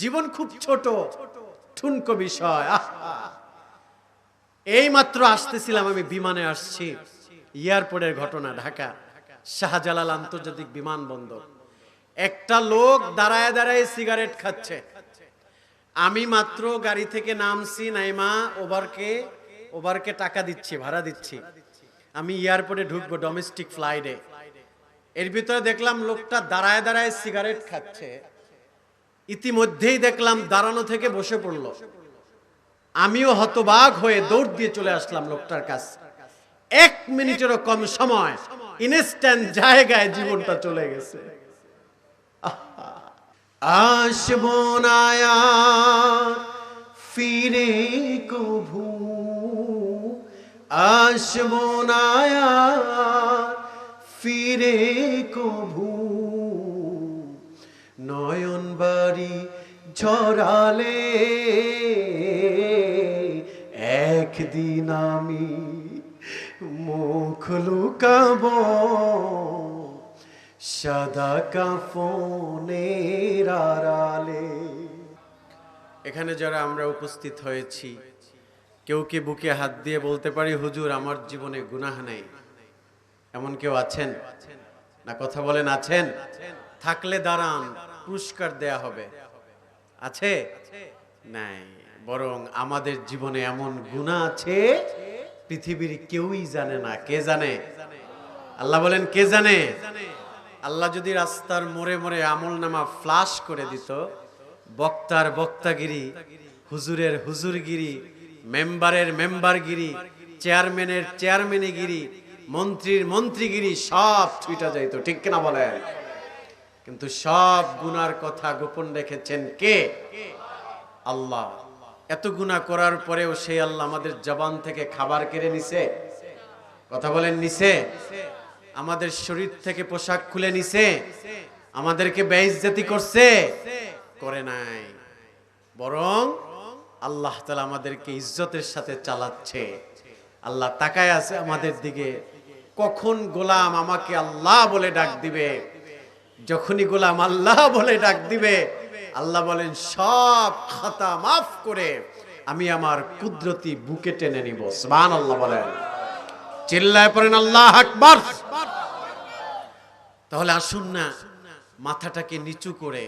জীবন খুব ছোট, ঠুনকো বিষয়। এই মাত্র আসতেছিলাম আমি বিমানে আসছি, এয়ারপোর্টের ঘটনা, ঢাকা, শাহজালাল আন্তর্জাতিক বিমানবন্দর। একটা লোক দাঁড়ায় দাঁড়ায় সিগারেট খাচ্ছে। আমি মাত্র গাড়ি থেকে নামছি, নাইমা ওভারকে ওভারকে টাকা দিচ্ছি, ভাড়া দিচ্ছি। আমি এয়ারপোর্টে ঢুকবো ডোমেস্টিক ফ্লাইটে। এর ভিতরে দেখলাম লোকটা দাঁড়ায় দাঁড়ায় সিগারেট খাচ্ছে। ইতিমধ্যেই দেখলাম দাঁড়ানো থেকে বসে পড়ল। আমিও হতবাক হয়ে দৌড় দিয়ে চলে আসলাম লোকটার কাছে। এক মিনিটেরও কম সময় ইনস্ট্যান্ট জায়গায় জীবনটা চলে গেছে। ফিরে কভু। আসব ফিরে বাড়ি ঝরালে, একদিন আমি মুখ লুকাব সাদা কাফনের এখানে যারা আমরা উপস্থিত হয়েছি, কেউ কি বুকে হাত দিয়ে বলতে পারি, হুজুর, আমার জীবনে গুনাহ নেই এমন কেউ আছেন? না, কথা বলেন, আছেন? থাকলে দাঁড়ান। পুরস্কার দেয়া হবে। আছে? নাই। বরং আমাদের জীবনে এমন গুণা আছে, পৃথিবীর কেউই জানে না। কে জানে? আল্লাহ বলেন, কে জানে? আল্লাহ যদি রাস্তার মোড়ে মোড়ে আমল নামা ফ্লাশ করে দিত, বক্তার বক্তাগিরি, হুজুরের হুজুরগিরি, মেম্বারের মেম্বারগিরি, চেয়ারম্যানের চেয়ারম্যানিগিরি, মন্ত্রীর মন্ত্রীগিরি সব ছুটা যাইতো। ঠিক কিনা বলেন? কিন্তু সব গুনার কথা গোপন রেখেছেন কে? আল্লাহ। এত গুনাহ করার পরেও সেই আল্লাহ আমাদের জবান থেকে খাবার কেড়ে নিছে। কথা বলেন নিছে। আমাদের শরীর থেকে পোশাক খুলে নিছে। আমাদেরকে বেইজ্জতি করছে। করে নাই। বরং আল্লাহ তালা আমাদেরকে ইজ্জতের সাথে চালাচ্ছে। আল্লাহ তাকায় আছে আমাদের দিকে। কখন গোলাম আমাকে আল্লাহ বলে ডাক দিবে? যখনই গোলাম আল্লাহ বলে ডাক দিবে, আল্লাহ বলেন, সব খাতা মাফ করে আমি আমার কুদরতি বুকে টেনে নিব। সুবহান আল্লাহ বলেন। চিল্লায় পড়েন, আল্লাহ আকবার। তাহলে আসুন না, মাথাটাকে নিচু করে,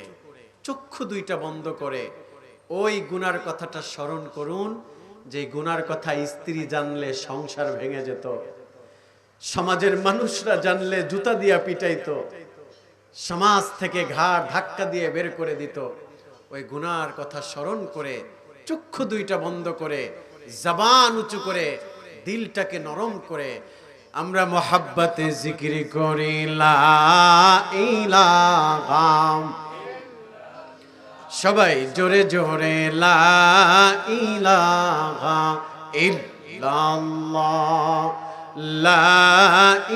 চক্ষু দুইটা বন্ধ করে, ওই গুনার কথাটা স্মরণ করুন, যে গুনার কথা স্ত্রী জানলে সংসার ভেঙে যেত, সমাজের মানুষরা জানলে জুতা দিয়া পিটাইতো সমাজ থেকে ঘাড় ধাক্কা দিয়ে বের করে দিত। ওই গুনার কথা স্মরণ করে, চক্ষু দুইটা বন্ধ করে, জবান উঁচু করে, দিলটাকে নরম করে, আমরা মোহাব্বতে জিকির করি সবাই জোরে জোরে, লা লা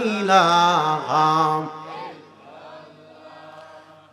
ইলাহা।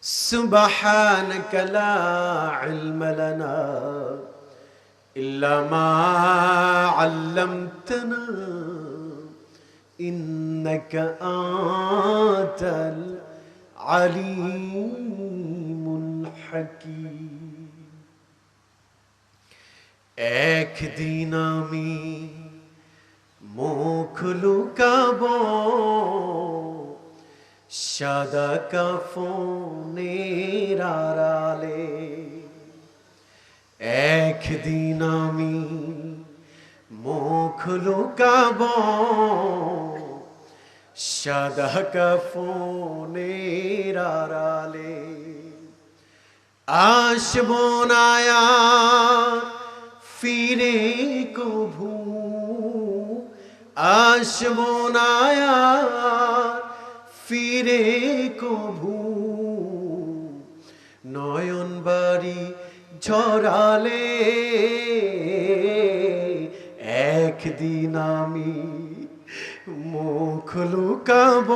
سبحانك لا علم لنا إلا ما علمتنا إنك أنت العليم الحكيم একদিন আমি মুখ লুকাবো সাদা কাফনের আড়ালে একদিন আমি মুখ লুকাব। সাদা কাফনের আড়ালে আসব না আর ফিরে কভু। আসব না আর ফিরে কভু। নয়ন বাড়ি ঝরালে একদিন আমি মুখ লুকাব।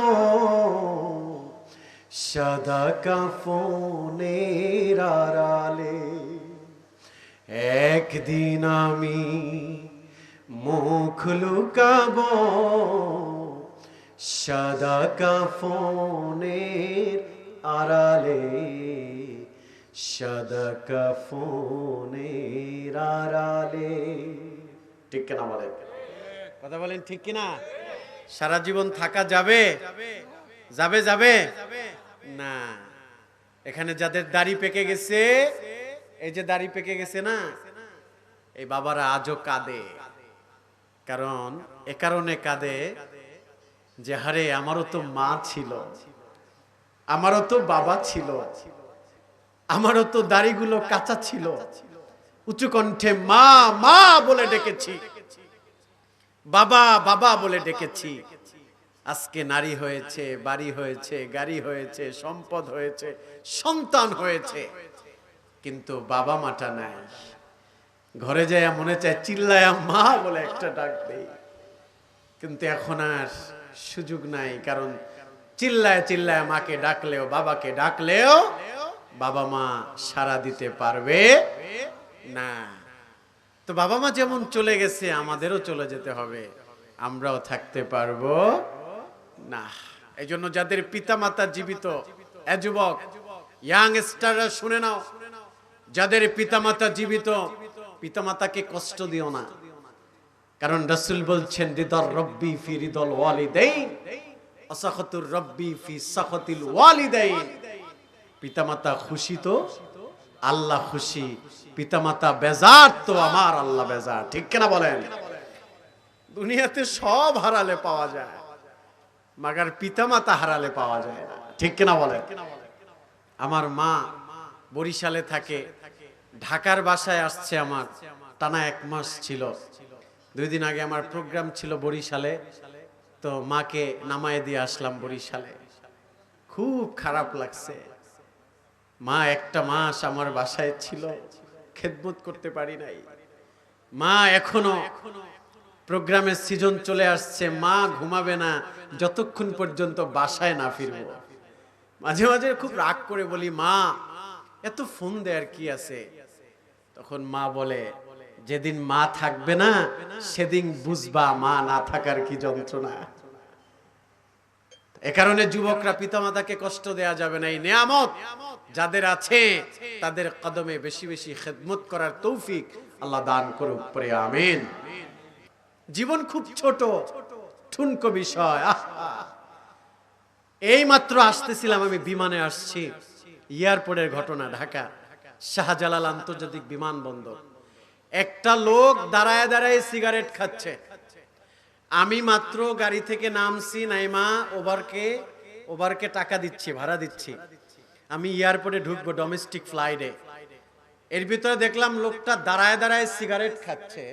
সাদা কাফনের আড়ালে একদিন আমি মুখ লুকাব। সাদা কাফনের আড়ালে, সাদা কাফনের আড়ালে। ঠিক কিনা বলেন? কথা বলেন ঠিক কিনা? সারা জীবন থাকা যাবে? যাবে যাবে? না। এখানে যাদের দাড়ি পেকে গেছে, এই যে দাড়ি পেকে গেছে না, এই বাবারা আজও কাঁদে। কারণ এ কারণে কাঁদে যে হারে আমারও তো মা ছিল, আমারও তো বাবা ছিল, আমারও তো দাড়িগুলো কাঁচা ছিল, উঁচু কণ্ঠে মা মা বলে ডেকেছি, বাবা বাবা বলে ডেকেছি, আজকে নারী হয়েছে, বাড়ি হয়েছে, গাড়ি হয়েছে, সম্পদ হয়েছে, সন্তান হয়েছে, কিন্তু বাবা মাটা নাই, ঘরে যায় মনে চায় চিল্লায় মা বলে একটা ডাক দেই, কিন্তু এখন আর সুযোগ নাই, কারণ চিল্লায় চিল্লায় মাকে ডাকলেও, বাবাকে ডাকলেও বাবা মা সারা দিতে পারবে না। তো বাবা মা যেমন চলে গেছে, আমাদেরও চলে যেতে হবে, আমরাও থাকতে পারব না। এই জন্য যাদের পিতা মাতা জীবিত যুবক ইয়াং স্টাররা শুনে নাও, যাদের পিতামাতা জীবিত পিতা মাতাকে কষ্ট দিও না। কারণ রসুল বলছেন, রিদর রব্বি ফি রিদল ওয়ালিদাইন আসাখাতুর রব্বি ফি সাখাতিল ওয়ালিদাইন। পিতামাতা খুশি তো? আল্লাহ খুশি। পিতামাতা বেজার তো? আমার আল্লাহ বেজার। ঠিক কিনা বলেন? দুনিয়াতে সব হারালে পাওয়া যায়, মাগার পিতামাতা হারালে পাওয়া যায় না। ঠিক কিনা বলেন? আমার মা বরিশালে থাকে, ঢাকার বাসায় আসছে আমার, টানা এক মাস ছিল। দুই দিন আগে আমার প্রোগ্রাম ছিল বরিশালে, তো মাকে নামায় দিয়ে আসলাম বরিশালে। খুব খারাপ লাগছে। মা একটা মাস আমার বাসায় ছিল, খেদমত করতে পারি নাই। মা এখনও প্রোগ্রামের সিজন চলে আসছে, মা ঘুমাবে না, যতক্ষণ পর্যন্ত বাসায় না ফিরবো। মাঝে মাঝে খুব রাগ করে বলি, মা, এত ফোন দেয়ার কি আছে? তখন মা বলে যেদিন মা থাকবে না, সেদিন বুঝবা মা না থাকার কি যন্ত্রণা। এ কারণে যুবকরা পিতামাতাকে কষ্ট দেয়া যাবে না। এই নিয়ামত যাদের আছে, তাদের কদমে বেশি বেশি খেদমত করার তৌফিক আল্লাহ দান করুক পরে, আমিন। জীবন খুব ছোট, ঠুনকো বিষয়। এই মাত্র আসতেছিলাম, আমি বিমানে আসছি। এয়ারপোর্টের ঘটনা, ঢাকা। শাহজালাল আন্তর্জাতিক বিমানবন্দর। একটা লোক দাঁড়ায় দাঁড়ায় সিগারেট খাচ্ছে। আমি মাত্র গাড়ি থেকে নামছি, নাইমা ওভারকে ওভারকে টাকা দিচ্ছি, ভাড়া দিচ্ছি। আমি এয়ারপোর্টে ঢুকবো ডোমেস্টিক ফ্লাইটে। এর ভিতরে দেখলাম লোকটা দাঁড়ায় দাঁড়ায় সিগারেট খাচ্ছে।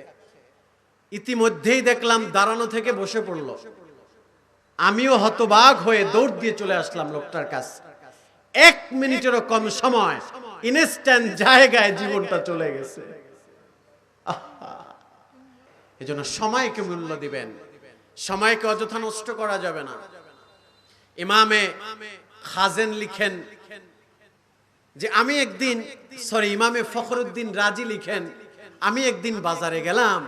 ইতিমধ্যেই দেখলাম দাঁড়ানো থেকে বসে পড়ল। আমিও হতবাক হয়ে দৌড় দিয়ে চলে আসলাম লোকটার কাছে। এক মিনিটেরও কম সময় ইনস্ট্যান্ট জায়গায় জীবনটা চলে গেছে। এই জন্য সময়কে মূল্য দিবেন। সময়কে অযথা নষ্ট করা যাবে না। ইমামে খাজেন লিখেন যে, আমি একদিন, সরি, ইমামে ফখরুদ্দিন রাজি লিখেন, আমি একদিন বাজারে গেলাম।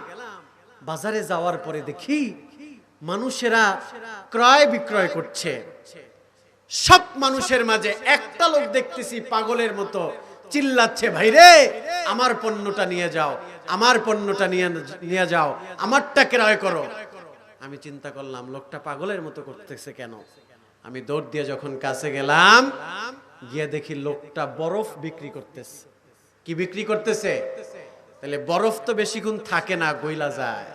বাজারে যাওয়ার পরে দেখি মানুষেরা ক্রয় বিক্রয় করছে। সব মানুষের মাঝে একটা লোক দেখতেছি পাগলের মতো চিল্লাচ্ছে ভাই রে আমার পণ্যটা নিয়ে যাও। আমার পণ্যটা নিয়ে নিয়ে যাও, আমারটা ক্রয় করো। আমি চিন্তা করলাম, লোকটা পাগলের মতো করতেছে কেন? আমি দৌড় দিয়ে যখন কাছে গেলাম, গিয়ে দেখি লোকটা বরফ বিক্রি করতেছে। কি বিক্রি করতেছে? তাহলে বরফ তো বেশিক্ষণ থাকে না, গইলা যায়।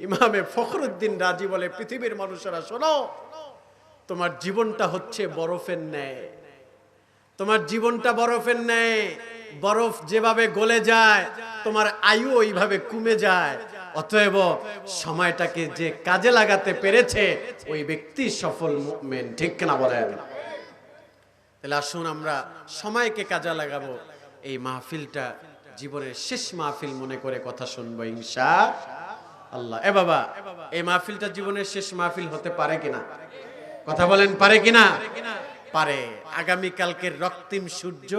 ইমামে ফখরুদ্দিন রাজি বলে, পৃথিবীর মানুষেরা, শোনো, তোমার জীবনটা হচ্ছে বরফের ন্যায়। তোমার জীবনটা বরফের ন্যায়। বরফ যেভাবে গলে যায়, তোমার আয়ু ওইভাবে কমে যায়। অতএব সময়টাকে যে কাজে লাগাতে পেরেছে, ওই ব্যক্তি সফল মুভমেন্ট ঠিক না বলেন? তাহলে আসুন আমরা সময়কে কাজে লাগাবো। এই মাহফিলটা জীবনের শেষ মাহফিল মনে করে কথা শুনব, ইনশা আল্লাহ। এ বাবা, এই মাহফিলটা জীবনের শেষ মাহফিল হতে পারে কিনা? কথা বলেন, পারে কিনা? পারে। আগামী কালকের রক্তিম সূর্য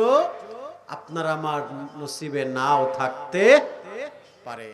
আপনার আমার নসিবে নাও থাকতে পারে।